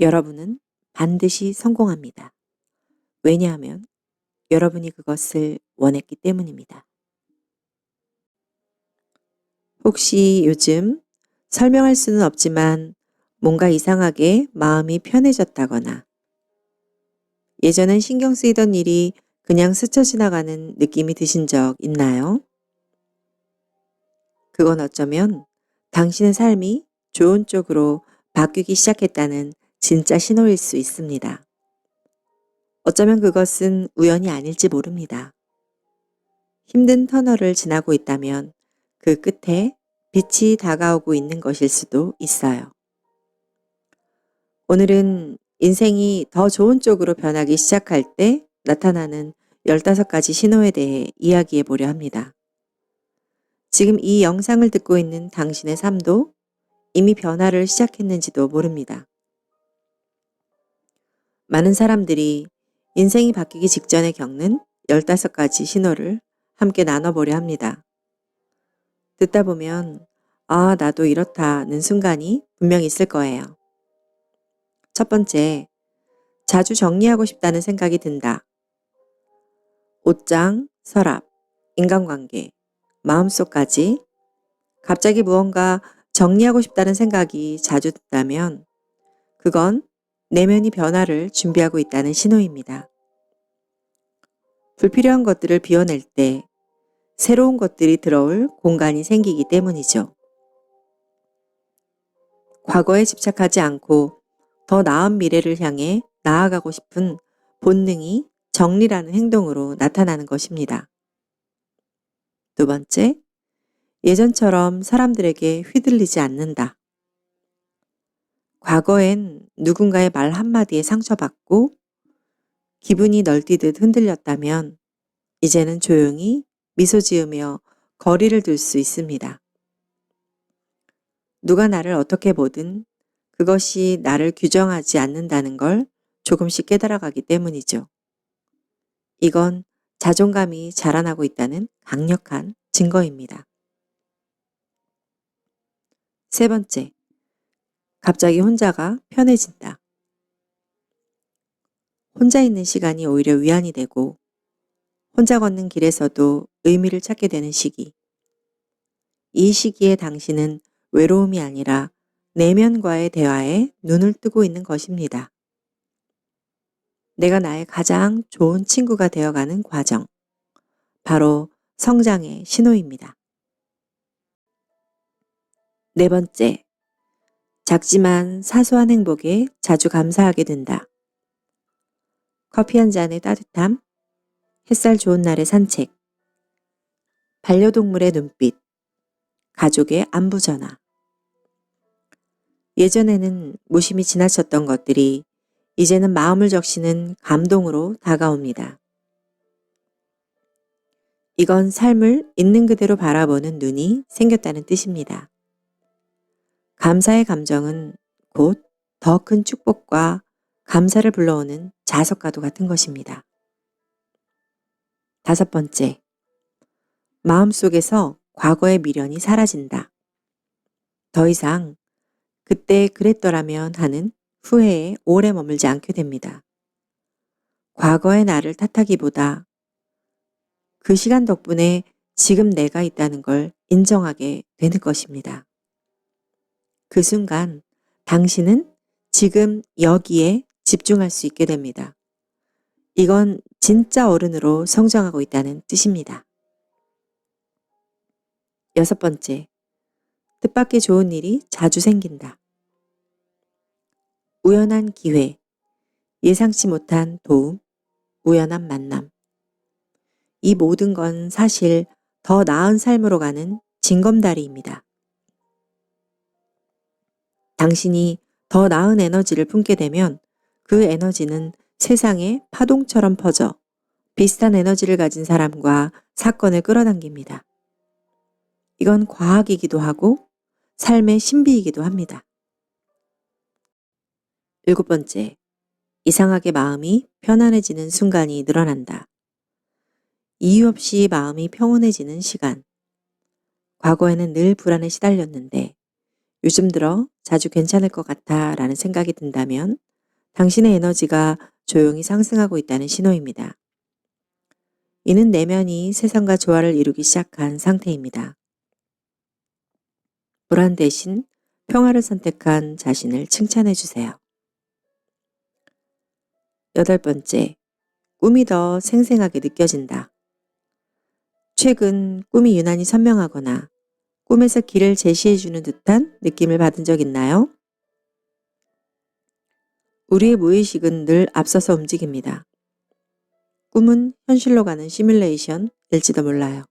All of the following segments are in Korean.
여러분은 반드시 성공합니다. 왜냐하면 여러분이 그것을 원했기 때문입니다. 혹시 요즘 설명할 수는 없지만 뭔가 이상하게 마음이 편해졌다거나 예전엔 신경 쓰이던 일이 그냥 스쳐 지나가는 느낌이 드신 적 있나요? 그건 어쩌면 당신의 삶이 좋은 쪽으로 바뀌기 시작했다는 진짜 신호일 수 있습니다. 어쩌면 그것은 우연이 아닐지 모릅니다. 힘든 터널을 지나고 있다면 그 끝에 빛이 다가오고 있는 것일 수도 있어요. 오늘은 인생이 더 좋은 쪽으로 변하기 시작할 때 나타나는 15가지 신호에 대해 이야기해 보려 합니다. 지금 이 영상을 듣고 있는 당신의 삶도 이미 변화를 시작했는지도 모릅니다. 많은 사람들이 인생이 바뀌기 직전에 겪는 15가지 신호를 함께 나눠보려 합니다. 듣다 보면, 아, 나도 이렇다는 순간이 분명 있을 거예요. 첫 번째, 자주 정리하고 싶다는 생각이 든다. 옷장, 서랍, 인간관계, 마음속까지 갑자기 무언가 정리하고 싶다는 생각이 자주 든다면 그건 내면이 변화를 준비하고 있다는 신호입니다. 불필요한 것들을 비워낼 때 새로운 것들이 들어올 공간이 생기기 때문이죠. 과거에 집착하지 않고 더 나은 미래를 향해 나아가고 싶은 본능이 정리라는 행동으로 나타나는 것입니다. 두 번째, 예전처럼 사람들에게 휘둘리지 않는다. 과거엔 누군가의 말 한마디에 상처받고 기분이 널뛰듯 흔들렸다면 이제는 조용히 미소 지으며 거리를 둘 수 있습니다. 누가 나를 어떻게 보든 그것이 나를 규정하지 않는다는 걸 조금씩 깨달아가기 때문이죠. 이건 자존감이 자라나고 있다는 강력한 증거입니다. 세 번째, 갑자기 혼자가 편해진다. 혼자 있는 시간이 오히려 위안이 되고 혼자 걷는 길에서도 의미를 찾게 되는 시기. 이 시기에 당신은 외로움이 아니라 내면과의 대화에 눈을 뜨고 있는 것입니다. 내가 나의 가장 좋은 친구가 되어가는 과정. 바로 성장의 신호입니다. 네 번째, 작지만 사소한 행복에 자주 감사하게 된다. 커피 한 잔의 따뜻함, 햇살 좋은 날의 산책, 반려동물의 눈빛, 가족의 안부 전화. 예전에는 무심히 지나쳤던 것들이 이제는 마음을 적시는 감동으로 다가옵니다. 이건 삶을 있는 그대로 바라보는 눈이 생겼다는 뜻입니다. 감사의 감정은 곧 더 큰 축복과 감사를 불러오는 자석과도 같은 것입니다. 다섯 번째, 마음 속에서 과거의 미련이 사라진다. 더 이상 그때 그랬더라면 하는 후회에 오래 머물지 않게 됩니다. 과거의 나를 탓하기보다 그 시간 덕분에 지금 내가 있다는 걸 인정하게 되는 것입니다. 그 순간 당신은 지금 여기에 집중할 수 있게 됩니다. 이건 진짜 어른으로 성장하고 있다는 뜻입니다. 여섯 번째, 뜻밖의 좋은 일이 자주 생긴다. 우연한 기회, 예상치 못한 도움, 우연한 만남. 이 모든 건 사실 더 나은 삶으로 가는 징검다리입니다. 당신이 더 나은 에너지를 품게 되면 그 에너지는 세상에 파동처럼 퍼져 비슷한 에너지를 가진 사람과 사건을 끌어당깁니다. 이건 과학이기도 하고 삶의 신비이기도 합니다. 일곱 번째, 이상하게 마음이 편안해지는 순간이 늘어난다. 이유 없이 마음이 평온해지는 시간. 과거에는 늘 불안에 시달렸는데 요즘 들어 자주 괜찮을 것 같아 라는 생각이 든다면 당신의 에너지가 조용히 상승하고 있다는 신호입니다. 이는 내면이 세상과 조화를 이루기 시작한 상태입니다. 불안 대신 평화를 선택한 자신을 칭찬해 주세요. 여덟 번째, 꿈이 더 생생하게 느껴진다. 최근 꿈이 유난히 선명하거나 꿈에서 길을 제시해 주는 듯한 느낌을 받은 적 있나요? 우리의 무의식은 늘 앞서서 움직입니다. 꿈은 현실로 가는 시뮬레이션일지도 몰라요.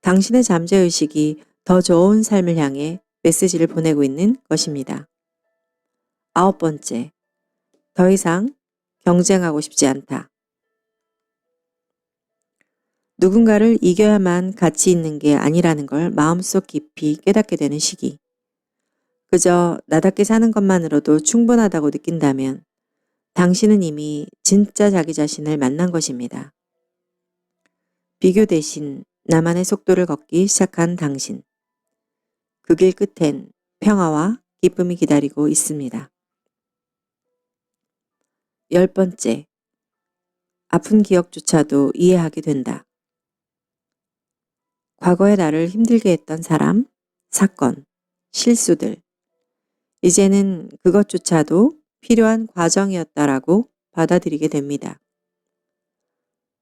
당신의 잠재의식이 더 좋은 삶을 향해 메시지를 보내고 있는 것입니다. 아홉 번째, 더 이상 경쟁하고 싶지 않다. 누군가를 이겨야만 가치 있는 게 아니라는 걸 마음속 깊이 깨닫게 되는 시기. 그저 나답게 사는 것만으로도 충분하다고 느낀다면 당신은 이미 진짜 자기 자신을 만난 것입니다. 비교 대신 나만의 속도를 걷기 시작한 당신. 그 길 끝엔 평화와 기쁨이 기다리고 있습니다. 열 번째, 아픈 기억조차도 이해하게 된다. 과거의 나를 힘들게 했던 사람, 사건, 실수들. 이제는 그것조차도 필요한 과정이었다라고 받아들이게 됩니다.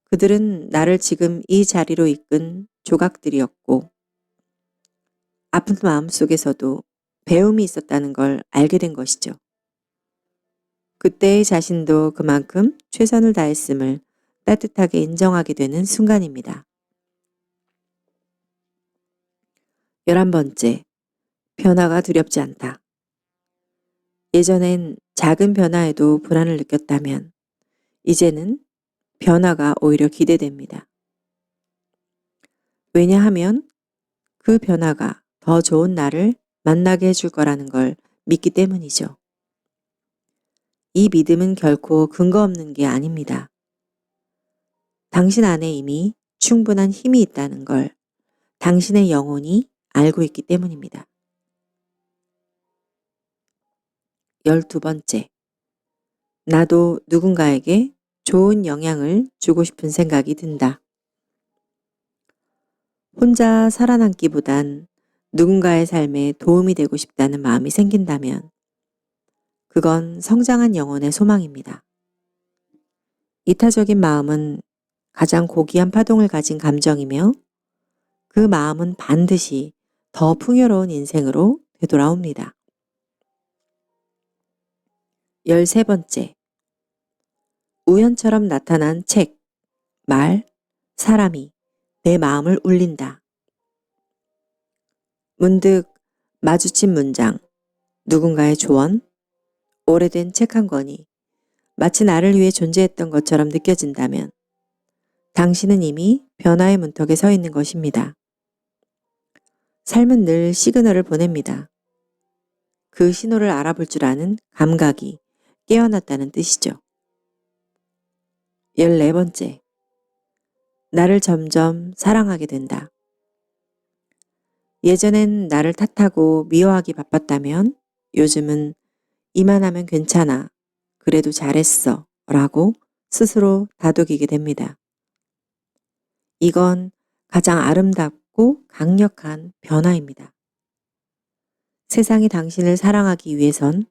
그들은 나를 지금 이 자리로 이끈 조각들이었고, 아픈 마음 속에서도 배움이 있었다는 걸 알게 된 것이죠. 그때의 자신도 그만큼 최선을 다했음을 따뜻하게 인정하게 되는 순간입니다. 열한 번째, 변화가 두렵지 않다. 예전엔 작은 변화에도 불안을 느꼈다면 이제는 변화가 오히려 기대됩니다. 왜냐하면 그 변화가 더 좋은 나를 만나게 해줄 거라는 걸 믿기 때문이죠. 이 믿음은 결코 근거 없는 게 아닙니다. 당신 안에 이미 충분한 힘이 있다는 걸 당신의 영혼이 알고 있기 때문입니다. 열두 번째. 나도 누군가에게 좋은 영향을 주고 싶은 생각이 든다. 혼자 살아남기보단 누군가의 삶에 도움이 되고 싶다는 마음이 생긴다면 그건 성장한 영혼의 소망입니다. 이타적인 마음은 가장 고귀한 파동을 가진 감정이며 그 마음은 반드시 더 풍요로운 인생으로 되돌아옵니다. 열세 번째. 우연처럼 나타난 책, 말, 사람이 내 마음을 울린다. 문득 마주친 문장, 누군가의 조언, 오래된 책 한 권이 마치 나를 위해 존재했던 것처럼 느껴진다면 당신은 이미 변화의 문턱에 서 있는 것입니다. 삶은 늘 시그널을 보냅니다. 그 신호를 알아볼 줄 아는 감각이 깨어났다는 뜻이죠. 열네 번째. 나를 점점 사랑하게 된다. 예전엔 나를 탓하고 미워하기 바빴다면 요즘은 이만하면 괜찮아. 그래도 잘했어. 라고 스스로 다독이게 됩니다. 이건 가장 아름답고 강력한 변화입니다. 세상이 당신을 사랑하기 위해선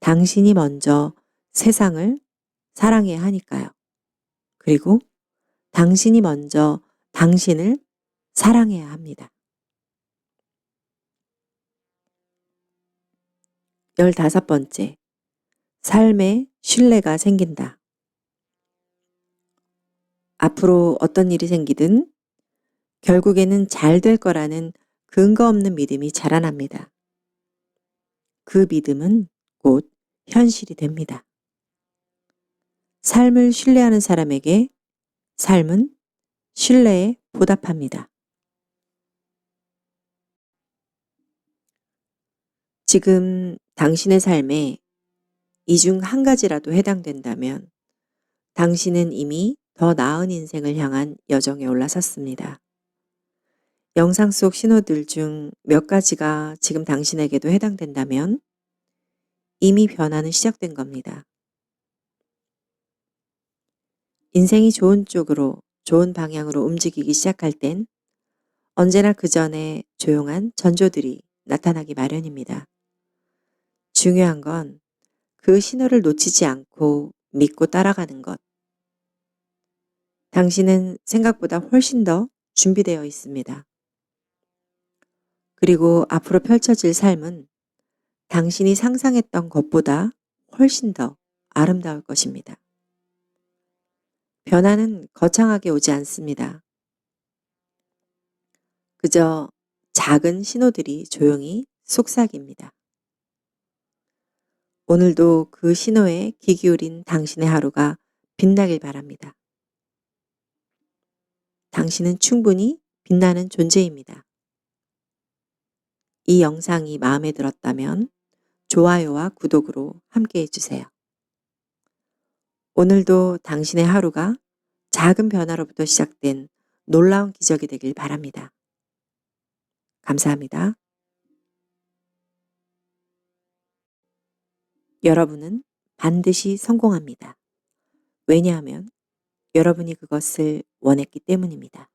당신이 먼저 세상을 사랑해야 하니까요. 그리고 당신이 먼저 당신을 사랑해야 합니다. 열다섯 번째, 삶에 신뢰가 생긴다. 앞으로 어떤 일이 생기든 결국에는 잘 될 거라는 근거 없는 믿음이 자라납니다. 그 믿음은 곧 현실이 됩니다. 삶을 신뢰하는 사람에게 삶은 신뢰에 보답합니다. 지금 당신의 삶에 이 중 한 가지라도 해당된다면 당신은 이미 더 나은 인생을 향한 여정에 올라섰습니다. 영상 속 신호들 중 몇 가지가 지금 당신에게도 해당된다면 이미 변화는 시작된 겁니다. 인생이 좋은 쪽으로, 좋은 방향으로 움직이기 시작할 땐 언제나 그 전에 조용한 전조들이 나타나기 마련입니다. 중요한 건 그 신호를 놓치지 않고 믿고 따라가는 것. 당신은 생각보다 훨씬 더 준비되어 있습니다. 그리고 앞으로 펼쳐질 삶은 당신이 상상했던 것보다 훨씬 더 아름다울 것입니다. 변화는 거창하게 오지 않습니다. 그저 작은 신호들이 조용히 속삭입니다. 오늘도 그 신호에 귀 기울인 당신의 하루가 빛나길 바랍니다. 당신은 충분히 빛나는 존재입니다. 이 영상이 마음에 들었다면 좋아요와 구독으로 함께 해주세요. 오늘도 당신의 하루가 작은 변화로부터 시작된 놀라운 기적이 되길 바랍니다. 감사합니다. 여러분은 반드시 성공합니다. 왜냐하면 여러분이 그것을 원했기 때문입니다.